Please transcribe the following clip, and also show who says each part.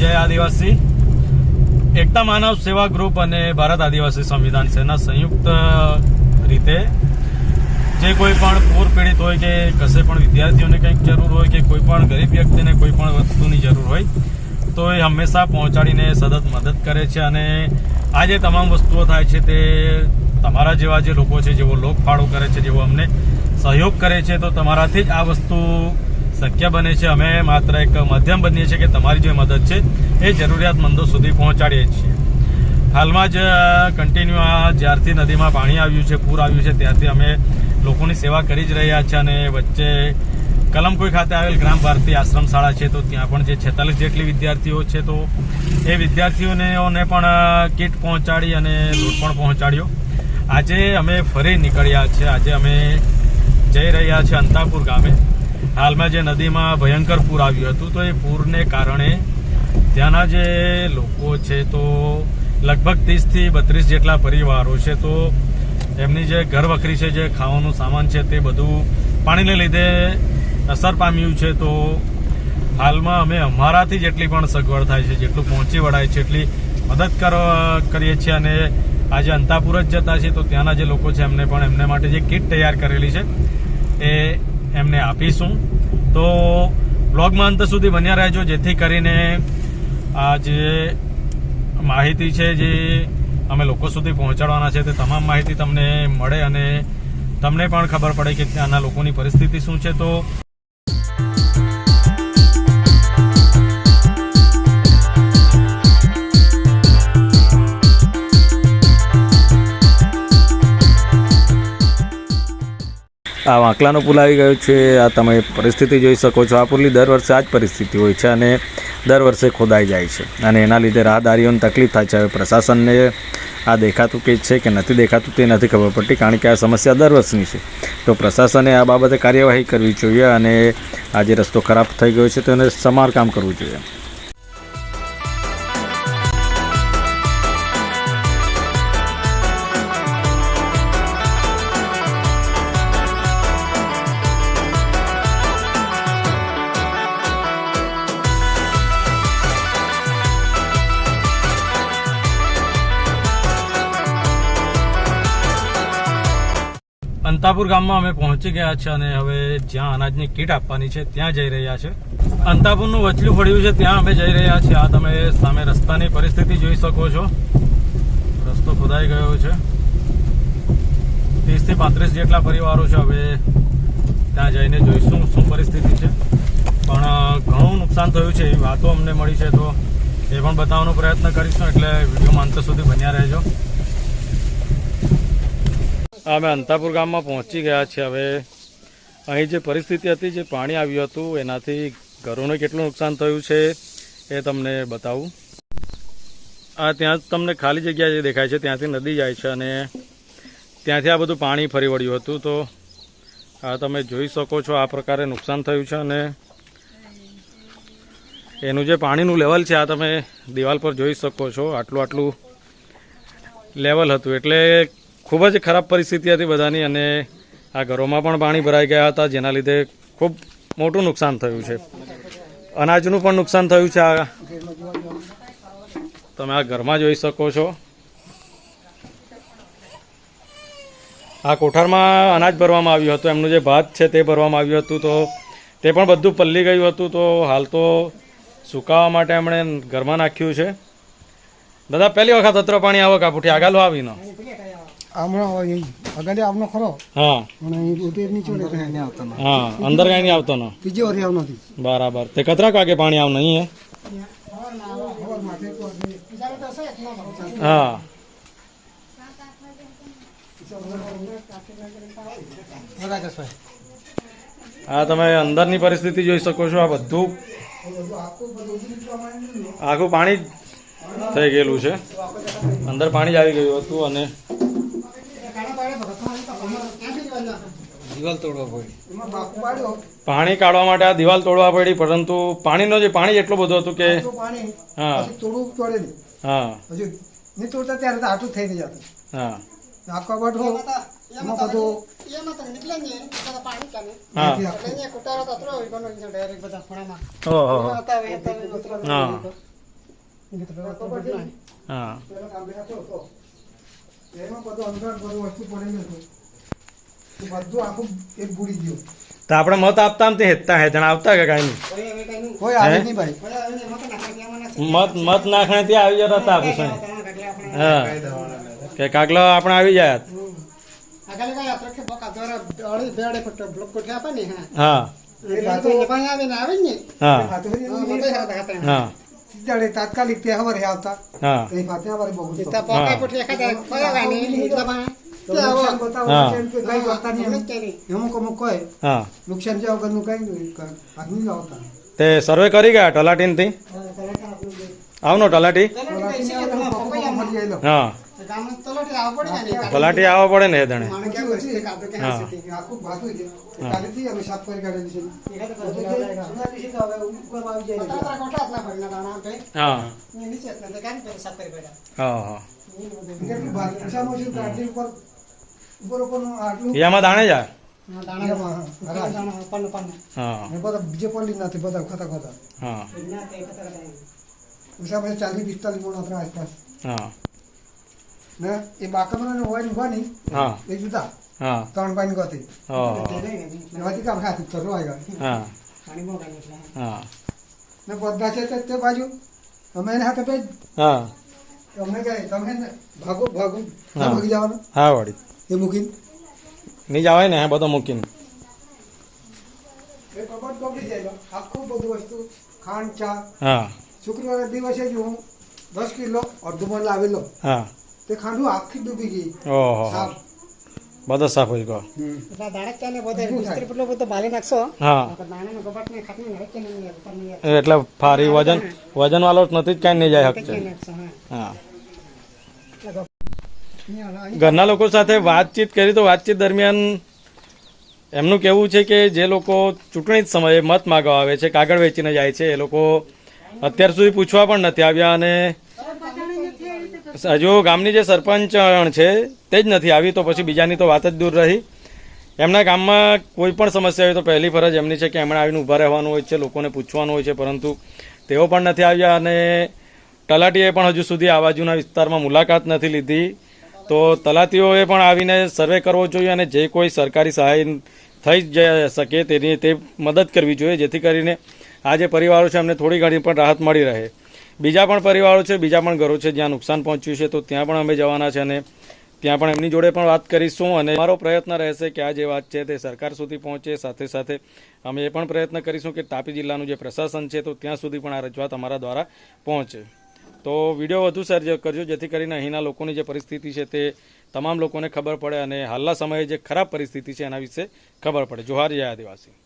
Speaker 1: જય આદિવાસી. એકતા માનવ સેવા ગ્રુપ અને ભારત આદિવાસી સંવિધાન સેના સંયુક્ત રીતે જે કોઈ પણ પૂર પીડિત હોય કે કશે પણ વિદ્યાર્થીઓને કંઈક જરૂર હોય કે કોઈ પણ ગરીબ વ્યક્તિને કોઈ પણ વસ્તુની જરૂર હોય, તો એ હંમેશા પહોંચાડીને સતત મદદ કરે છે અને આ જે તમામ વસ્તુઓ થાય છે તે તમારા જેવા જે લોકો છે જેવો લોક ફાળો કરે છે જેવો અમને સહયોગ કરે છે, તો તમારાથી જ આ વસ્તુ શક્ય બને છે. અમે માત્ર એક માધ્યમ બનીએ છીએ કે તમારી જે મદદ છે. એ જરૂરિયાતમંદો સુધી પહોંચાડીએ છીએ. હાલમાં જ કન્ટિન્યુ આ જ્યારથી નદીમાં પાણી આવ્યું છે, પૂર આવ્યું છે, ત્યારથી અમે લોકોની સેવા કરી જ રહ્યા છે અને વચ્ચે કલમકોઈ ખાતે આવેલ ગ્રામ ભારતી આશ્રમ શાળા છે, તો ત્યાં પણ જે છેતાલીસ જેટલી વિદ્યાર્થીઓ છે, તો એ વિદ્યાર્થીઓને પણ કીટ પહોંચાડી અને લોટ પણ પહોંચાડ્યો. આજે અમે ફરી નીકળ્યા છે. આજે અમે જઈ રહ્યા છીએ અંતાપુર ગામે. હાલમાં જે નદીમાં ભયંકર પૂર આવ્યું હતું, તો એ પૂરને કારણે ત્યાંના જે લોકો છે, તો લગભગ ત્રીસથી બત્રીસ જેટલા પરિવારો છે, તો એમની જે ઘર વખરી છે, જે ખાવાનું સામાન છે, તે બધું પાણીને લીધે અસર પામ્યું છે, તો હાલમાં અમે અમારાથી જેટલી પણ સગવડ થાય છે, જેટલું પહોંચી વળાય છે, એટલી મદદ કરીએ છીએ અને આજે અંતાપુર જ જતા છે તો ત્યાંના જે લોકો છે, એમને પણ એમને માટે જે કીટ તૈયાર કરેલી છે, એ એમને આપીશું. તો બ્લોગમાં અંત સુધી બન્યા રહેજો, જેથી કરીને આ જે માહિતી છે જે અમે લોકો સુધી પહોંચાડવાના છે, તે તમામ માહિતી તમને મળે અને તમને પણ ખબર પડે કે ત્યાંના લોકોની પરિસ્થિતિ શું છે. તો આ વાંકલાનો પુલ આવી ગયો છે, આ તમે પરિસ્થિતિ જોઈ શકો છો. આ પુલની દર વર્ષે આ જ પરિસ્થિતિ હોય છે અને દર વર્ષે ખોદાઈ જાય છે. અને એના લીધે રાહદારીઓને તકલીફ થાય છે. હવે પ્રશાસનને આ દેખાતું કે છે કે નથી દેખાતું તે નથી ખબર પડતી, કારણ કે આ સમસ્યા દર વર્ષની છે. તો પ્રશાસને આ બાબતે કાર્યવાહી કરવી જોઈએ અને આ જે રસ્તો ખરાબ થઈ ગયો છે, તેને સમારકામ કરવું જોઈએ. અંતાપુર ગામમાં અમે પહોંચી ગયા છે અને હવે જ્યાં અનાજની કીટ આપવાની છે, ત્યાં જઈ રહ્યા છે. અંતાપુરનું વચલું પડ્યું છે, ત્યાં અમે જઈ રહ્યા છીએ. આ તમે સામે રસ્તાની પરિસ્થિતિ જોઈ શકો છો. રસ્તો ખોદાઈ ગયો છે. ત્રીસથી પાંત્રીસ જેટલા પરિવારો છે હવે ત્યાં જઈને જોઈશું શું પરિસ્થિતિ છે. પણ ઘણું નુકસાન થયું છે, એવી વાતો અમને મળી છે, તો એ પણ બતાવવાનો પ્રયત્ન કરીશું. એટલે વિડીયોમાં અંત સુધી બન્યા રહેજો. અમે અંતાપુર ગામમાં પહોંચી ગયા છીએ. હવે અહીં જે પરિસ્થિતિ હતી, જે પાણી આવ્યું હતું, એનાથી ઘરોને કેટલું નુકસાન થયું છે, એ તમને બતાવું. આ ત્યાં તમને ખાલી જગ્યા જે દેખાય છે, ત્યાંથી નદી જાય છે અને ત્યાંથી આ બધું પાણી ફરી વળ્યું હતું. તો આ તમે જોઈ શકો છો, આ પ્રકારે નુકસાન થયું છે અને એનું જે પાણીનું લેવલ છે, આ તમે દિવાલ પર જોઈ શકો છો. આટલું આટલું લેવલ હતું. એટલે ખૂબ જ ખરાબ પરિસ્થિતિ હતી બધાની અને આ ઘરોમાં પણ પાણી ભરાઈ ગયા હતા, જેના લીધે ખૂબ મોટું નુકસાન થયું છે. અનાજનું પણ નુકસાન થયું છે આ. તમે આ ઘરમાં જોઈ શકો છો. આ કોઠારમાં અનાજ ભરવામાં આવ્યું હતું, એમનું જે ભાત છે તે ભરવામાં આવ્યું હતું, તો તે પણ બધું પલ્લી ગયું હતું, તો હાલ તો સુકાવા માટે એમણે ઘરમાં નાખ્યું છે. દાદા, પહેલી વખત અત્ર પાણી આવો કાપુઠી આગળ આવીનો.
Speaker 2: હમણાં અગાડી આવનો ખરો.
Speaker 1: હા.
Speaker 2: પણ અહીં ઉતેરની ચોડે. તો અહીંયા આવતો
Speaker 1: હા અંદર કઈ નહીં આવતો ન
Speaker 2: બીજી વાર નથી
Speaker 1: બરાબર. તે કતરાક વાગે પાણી આવ નહીં હે? હા. હા તમે અંદરની પરિસ્થિતિ જોઈ શકો છો. આ બધું આખું પાણી જ થઈ ગયેલું છે. અંદર પાણી જ આવી ગયું હતું અને
Speaker 2: દિવાલ તોડવા પડી.
Speaker 1: પાણી કાઢવા માટે આ દિવાલ તોડવા પડી પરંતુ પાણીનો જે પાણી એટલું બધું હતું કે હા.
Speaker 2: તોડવું પડે નહીં.
Speaker 1: હા.
Speaker 2: હજુ નહીં તોડતા ત્યારે તો આટલું થઈ જતું
Speaker 1: હા.
Speaker 2: આખો બાટો એમાં બધું
Speaker 1: હા. હા.
Speaker 2: એમાં બધું અંદર બધું વસ્તુ પડેલું હતું તો બધું આખું એક બુડી ગયું.
Speaker 1: તો આપણે મત આપતા આમ તે હેતતા હે જણા આવતા કે કાંઈ નહીં?
Speaker 2: કોઈ આવે નહીં ભાઈ.
Speaker 1: મત મત નાખણે ત્યાં આવી જતા હતા આપણે હા. કે કાગલો આપણે આવી જાય. હા. હા. હા.
Speaker 2: કે કઈ કરતા નહીં એમ. અમુક અમુક કહે
Speaker 1: હા
Speaker 2: નુકસાન જ્યાં વગરનું કઈ નહીં કર- હાથ નહીં લાવતા
Speaker 1: તે સર્વે કરી ગયા તલાટીનથી આવનો તલાટી. હા તલાટી આવવા પડે ને એ દણે હા.
Speaker 2: આખું ભાતું છે.
Speaker 1: હા.
Speaker 2: કાલેથી અમે સાફ કરી કાઢેલી છે. તો જે સુનારી છે તો હવે ઉપર આવી જાય ને.
Speaker 1: હા હા હા
Speaker 2: કેટલું ભાર- ઊંચામાં ઓછું તો આટલી ઉપર ઉપર ઉપરનું આટલું
Speaker 1: એમાં દાણે જાય
Speaker 2: એમાં, હરાશ.
Speaker 1: હા
Speaker 2: ને બધા બીજે પડી નથી બધા ખતા ખતા
Speaker 1: હા
Speaker 2: ઉષા ચાલીસ પિસ્તાલીસ મણ હતા આસપાસ
Speaker 1: હા
Speaker 2: ને? એ બાકમરાને હોય ને નહીં.
Speaker 1: હા.
Speaker 2: એ જુદા.
Speaker 1: હા.
Speaker 2: ત્રણ પાણી ગોતી.
Speaker 1: હા.
Speaker 2: એમાંથી કામ ખાતું તો રોય ગયો
Speaker 1: હા. હા.
Speaker 2: ને બધા છે તે બાજુ. અમે એને હાથે પેજ
Speaker 1: હા.
Speaker 2: કહે તમે ભાગો ભાગો. ભાગી જવાનું.
Speaker 1: હા વાડી
Speaker 2: એ મૂકીને.
Speaker 1: નહીં જવાય ને બધો મૂકીને.
Speaker 2: એ કબડ કબડી જાય. આખું બધું વસ્તુ. ખાંડ ચા.
Speaker 1: હા.
Speaker 2: શુક્રવારે દિવસે જ હું દસ કિલો અડધું મણ લાવેલો.
Speaker 1: હા.
Speaker 2: તે ખાંડું આખી ડૂબી ગઈ.
Speaker 1: ઓહો. બધો સાફ હોય ગયો.
Speaker 2: હમ.
Speaker 1: હા. એટલે ફારી વજન વજન વાળો નથી જ કાંઈ નહીં જાય શકશે હા. ઘરના લોકો સાથે વાતચીત કરી તો વાતચીત દરમિયાન એમનું કહેવું છે કે જે લોકો ચૂંટણી જ સમયે મત માગવા આવે છે કાગળ વેચીને જાય છે એ લોકો અત્યાર સુધી પૂછવા પણ નથી આવ્યા અને હજુ ગામની જે સરપંચ છે, તે જ નથી આવી, તો પછી બીજાની તો વાત જ દૂર રહી. એમના ગામમાં કોઈ પણ સમસ્યા હોય તો પહેલી ફરજ એમની છે કે એમણે આવીને ઊભા રહેવાનું હોય છે, લોકોને પૂછવાનું હોય છે, પરંતુ તેઓ પણ નથી આવ્યા અને તલાટીએ પણ હજુ સુધી આ બાજુના વિસ્તારમાં મુલાકાત નથી લીધી. તો તલાટીઓએ પણ આવીને સર્વે કરવો જોઈએ અને જે કોઈ સરકારી સહાય થઈ જ શકે તેની તે મદદ કરવી જોઈએ, જેથી કરીને આ જે પરિવારો છે, એમને થોડી ઘણી પણ રાહત મળી રહે. બીજા પણ પરિવારો છે, બીજા પણ ઘરો છે જ્યાં નુકસાન પહોંચ્યું છે, તો ત્યાં પણ અમે જવાના છે અને ત્યાં પણ એમની જોડે પણ વાત કરીશું અને મારો પ્રયત્ન રહેશે કે આ જે વાત છે તે સરકાર સુધી પહોંચે, સાથે સાથે અમે એ પણ પ્રયત્ન કરીશું કે તાપી જિલ્લાનું જે પ્રશાસન છે, તો ત્યાં સુધી પણ આ રજૂઆત અમારા દ્વારા પહોંચે. તો વીડિયો વધુ શેર કરજો, જેથી કરીને અહીંના લોકોની જે પરિસ્થિતિ છે તે તમામ લોકોને ખબર પડે અને હાલના સમયે જે ખરાબ પરિસ્થિતિ છે એના વિશે ખબર પડે. જોહાર જય આદિવાસી.